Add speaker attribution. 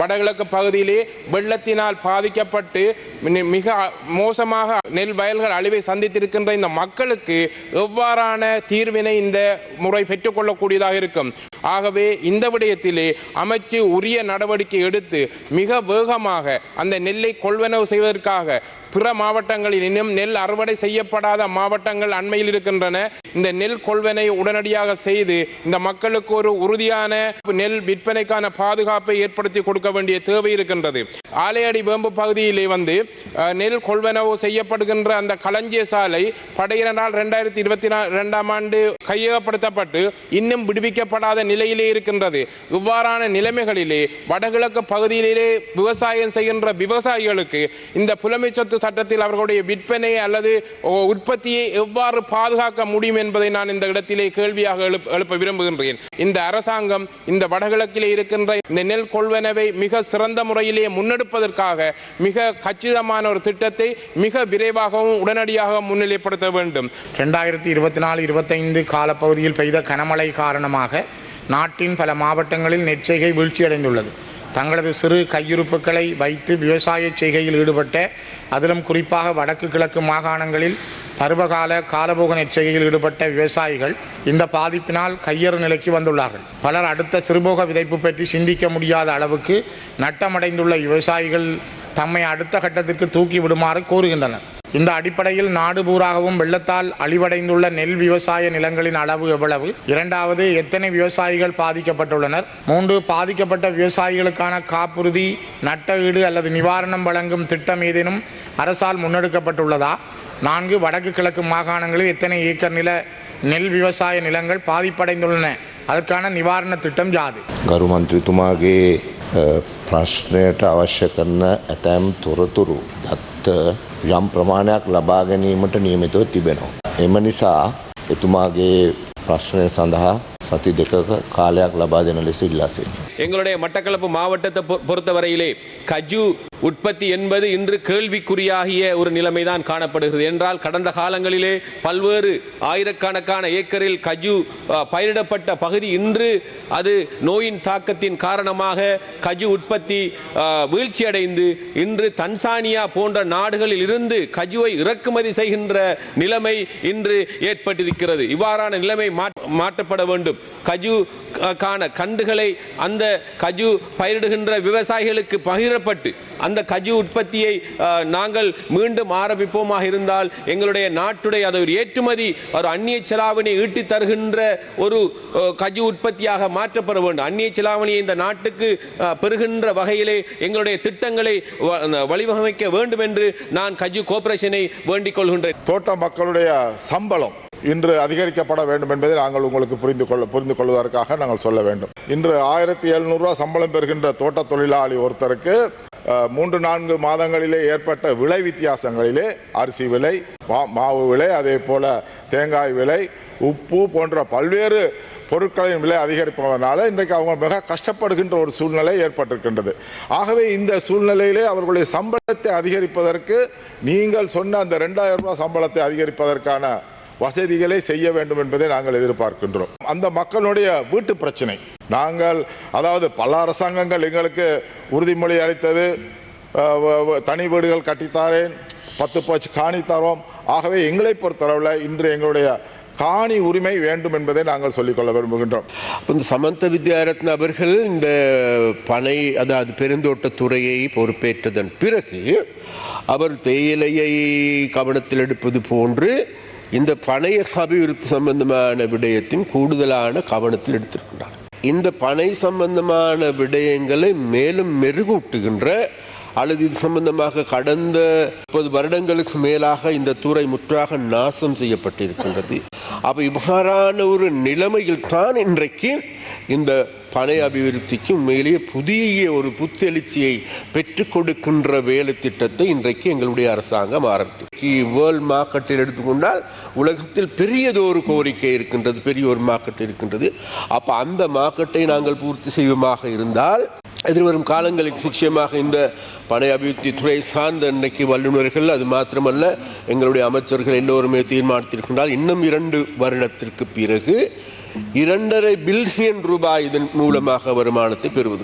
Speaker 1: வடகிழக்கு பகுதியிலே வெள்ளத்தினால் பாதிக்கப்பட்டு மிக மோசமாக நெல் வயல்கள் அழிவை சந்தித்திருக்கின்ற இந்த மக்களுக்கு எவ்வாறான தீர்வினை இந்த முறை பெற்றுக்கொள்ளக்கூடியதாக இருக்கும்? ஆகவே இந்த விடயத்திலே அமைச்சு உரிய நடவடிக்கை எடுத்து மிக வேகமாக அந்த நெல்லை கொள்வனவு செய்வதற்காக பிற மாவட்டங்களில் இன்னும் நெல் அறுவடை செய்யப்படாத மாவட்டங்கள் அண்மையில் இருக்கின்றன. இந்த நெல் கொள்வனை உடனடியாக செய்து இந்த மக்களுக்கு ஒரு உறுதியான நெல் விற்பனைக்கான பாதுகாப்பை ஏற்படுத்தி கொடுக்க வேண்டிய தேவை இருக்கின்றது. ஆலையடி வேம்பு பகுதியிலே வந்து நெல் கொள்வனவு செய்யப்படுகின்ற அந்த களஞ்சிய சாலை படையினரால் இரண்டாயிரத்தி இருபத்தி இரண்டாம் ஆண்டு கையகப்படுத்தப்பட்டு இன்னும் விடுவிக்கப்படாத நிலையிலே இருக்கின்றது. இவ்வாறான நிலைமைகளிலே வடகிழக்கு பகுதியிலே விவசாயம் செய்கின்ற விவசாயிகளுக்கு இந்த புலமை சொத்து சட்டத்தில் அவர்களுடைய விற்பனை அல்லது உற்பத்தியை எவ்வாறு பாதுகாக்க முடியும் என்பதை நான் இந்த இடத்திலே கேள்வியாக எழுப்ப விரும்புகின்றேன். இந்த அரசாங்கம் இந்த வடகிழக்கிலே இருக்கின்ற இந்த நெல் கொள்வனவை மிக சிறந்த முறையிலே முன்னெடுப்பதற்காக மிக கச்சிதமான ஒரு திட்டத்தை மிக விரைவாகவும் உடனடியாக முன்னிலைப்படுத்த வேண்டும்.
Speaker 2: ரெண்டாயிரத்தி இருபத்தி நாலு இருபத்தைந்து காலப்பகுதியில் பெய்த கனமழை காரணமாக நாட்டின் பல மாவட்டங்களில் நெற்செய்கை வீழ்ச்சியடைந்துள்ளது. தங்களது சிறு கையிருப்புகளை வைத்து விவசாய செய்கையில் ஈடுபட்ட அதிலும் குறிப்பாக வடக்கு கிழக்கு மாகாணங்களில் பருவகால காலபோக நெற்செய்கையில் ஈடுபட்ட விவசாயிகள் இந்த பாதிப்பினால் கையறு நிலைக்கு வந்துள்ளார்கள். பலர் அடுத்த சிறுபோக விதைப்பு பற்றி சிந்திக்க முடியாத அளவுக்கு நட்டமடைந்துள்ள விவசாயிகள் தம்மை அடுத்த கட்டத்திற்கு தூக்கி விடுமாறு கோருகின்றனர். இந்த அடிப்படையில் நாடு பூராகவும் வெள்ளத்தால் அழிவடைந்துள்ள நெல் விவசாய நிலங்களின் அளவு எவ்வளவு? இரண்டாவது எத்தனை விவசாயிகள் பாதிக்கப்பட்டுள்ளனர்? மூன்று பாதிக்கப்பட்ட விவசாயிகளுக்கான காப்புறுதி நட்ட ஈடு அல்லது நிவாரணம் வழங்கும் திட்டம் ஏதேனும் அரசால் முன்னெடுக்கப்பட்டுள்ளதா? நான்கு வடக்கு கிழக்கு மாகாணங்களில் எத்தனை ஏக்கர் நில நெல் விவசாய நிலங்கள் பாதிப்படைந்துள்ளன அதற்கான நிவாரண திட்டம் யாது
Speaker 3: ගරු මන්ත්‍රතුමාගේ අ, ප්‍රශ්නයට අවශ්‍ය කරන ඇතැම් තොරතුරු දත්ත යම් ප්‍රමාණයක් ලබා ගැනීමට නියමිතව තිබෙනවා. එම නිසා එතුමාගේ ප්‍රශ්නය සඳහා සති දෙකක කාලයක් ලබා දෙන ලෙස ඉල්ලා සිටිනවා.
Speaker 4: எங்களுடைய மட்டக்களப்பு மாவட்டத்தை பொ- பொறுத்தவரையிலே கஜு உற்பத்தி என்பது இன்று கேள்விக்குறியாகிய ஒரு நிலைமைதான் காணப்படுகிறது. என்றால் கடந்த காலங்களிலே பல்வேறு ஆயிரக்கணக்கான ஏக்கரில் கஜு பயிரிடப்பட்ட பகுதி இன்று அது நோயின் தாக்கத்தின் காரணமாக கஜு உற்பத்தி வீழ்ச்சியடைந்து இன்று தன்சானியா போன்ற நாடுகளில் இருந்து கஜுவை இறக்குமதி செய்கின்ற நிலைமை இன்று ஏற்பட்டிருக்கிறது. இவ்வாறான நிலைமை மாற்றப்பட வேண்டும். கஜு கான கண்டுகளை அந்த கஜு பயிரிடுகின்ற விவசாயிகளுக்கு பகிரப்பட்டு அந்த கஜு உற்பத்தியை நாங்கள் மீண்டும் ஆரம்பிப்போமாக இருந்தால் எங்களுடைய நாட்டுடைய அது ஒரு ஏற்றுமதி ஒரு அந்நிய செலாவணி ஈட்டி தருகின்ற ஒரு கஜு உற்பத்தியாக மாற்றப்பட வேண்டும். அந்நிய செலாவணியை இந்த நாட்டுக்கு பெறுகின்ற வகையிலே எங்களுடைய திட்டங்களை வ- வேண்டும் என்று நான் கஜு கோபரேஷனை வேண்டிக் கொள்கின்றேன்.
Speaker 5: தோட்ட மக்களுடைய சம்பளம் இன்று அதிகரிக்கப்பட வேண்டும் என்பதை நாங்கள் உங்களுக்கு புரிந்து கொள்ள புரிந்து கொள்வதற்காக நாங்கள் சொல்ல வேண்டும். இன்று ஆயிரத்தி எழுநூறு ரூபாய் சம்பளம் பெறுகின்ற தோட்ட தொழிலாளி ஒருத்தருக்கு மூன்று நான்கு மாதங்களிலே ஏற்பட்ட விலை வித்தியாசங்களிலே அரிசி விலை மா- மாவு விலை அதே போல தேங்காய் விலை உப்பு போன்ற பல்வேறு பொருட்களின் விலை அதிகரிப்பதனால இன்றைக்கு அவங்க மிக கஷ்டப்படுகின்ற ஒரு சூழ்நிலை ஏற்பட்டிருக்கின்றது. ஆகவே இந்த சூழ்நிலையிலே அவர்களுடைய சம்பளத்தை அதிகரிப்பதற்கு நீங்கள் சொன்ன அந்த ரெண்டாயிரம் ரூபாய் சம்பளத்தை அதிகரிப்பதற்கான வசதிகளை செய்ய வேண்டும் என்பதை நாங்கள் எதிர்பார்க்கின்றோம். அந்த மக்களுடைய வீட்டு பிரச்சனை. நாங்கள் அதாவது பல அரசாங்கங்கள் எங்களுக்கு உறுதிமொழி அளித்தது. தனி வீடுகள் கட்டித்தாரேன் பத்து பச்சு காணி தரோம். ஆகவே எங்களை பொறுத்தளவில் இன்று எங்களுடைய காணி உரிமை வேண்டும் என்பதை நாங்கள் சொல்லிக்கொள்ள விரும்புகின்றோம்.
Speaker 6: இந்த சமந்த வித்யாரத்ன அவர்கள் இந்த பனை அதாவது பெருந்தோட்ட துறையை பொறுப்பேற்றதன் பிறகு அவர் தேயிலையை கவனத்தில் எடுப்பது போன்று இந்த பனை அபிவிருத்தி சம்பந்தமான விடயத்தின் கூடுதலான கவனத்தில் எடுத்திருக்கின்றார். இந்த பனை சம்பந்தமான விடயங்களை மேலும் மெருகூட்டுகின்ற அல்லது இது சம்பந்தமாக கடந்த முப்பது வருடங்களுக்கு மேலாக இந்த துறை முற்றாக நாசம் செய்யப்பட்டிருக்கின்றது. அப்போ இவ்வாறான ஒரு நிலைமையில் தான் இன்றைக்கு இந்த பனை அபிவிருத்திக்கு உண்மையிலேயே புதிய ஒரு புத்தெழுச்சியை பெற்றுக் கொடுக்கின்ற வேலை திட்டத்தை இன்றைக்கு எங்களுடைய அரசாங்கம் ஆரம்பித்து வேர்ல்ட் மார்க்கெட்டில் எடுத்துக்கொண்டால் உலகத்தில் பெரியதொரு கோரிக்கை இருக்கின்றது பெரிய ஒரு மார்க்கெட் இருக்கின்றது. அப்ப அந்த மார்க்கெட்டை நாங்கள் பூர்த்தி செய்வோமாக இருந்தால் எதிர்வரும் காலங்களில் நிச்சயமாக இந்த பனை அபிவிருத்தி துறை சார்ந்த இன்றைக்கு வல்லுநர்கள் அது மாத்திரமல்ல எங்களுடைய அமைச்சர்கள் எல்லோருமே தீர்மானித்திருக்கின்றால் இன்னும் இரண்டு வருடத்திற்கு பிறகு இரண்டரை பில்லியன் ரூபாய் இதன் மூலமாக வருமானத்தை பெறுவது.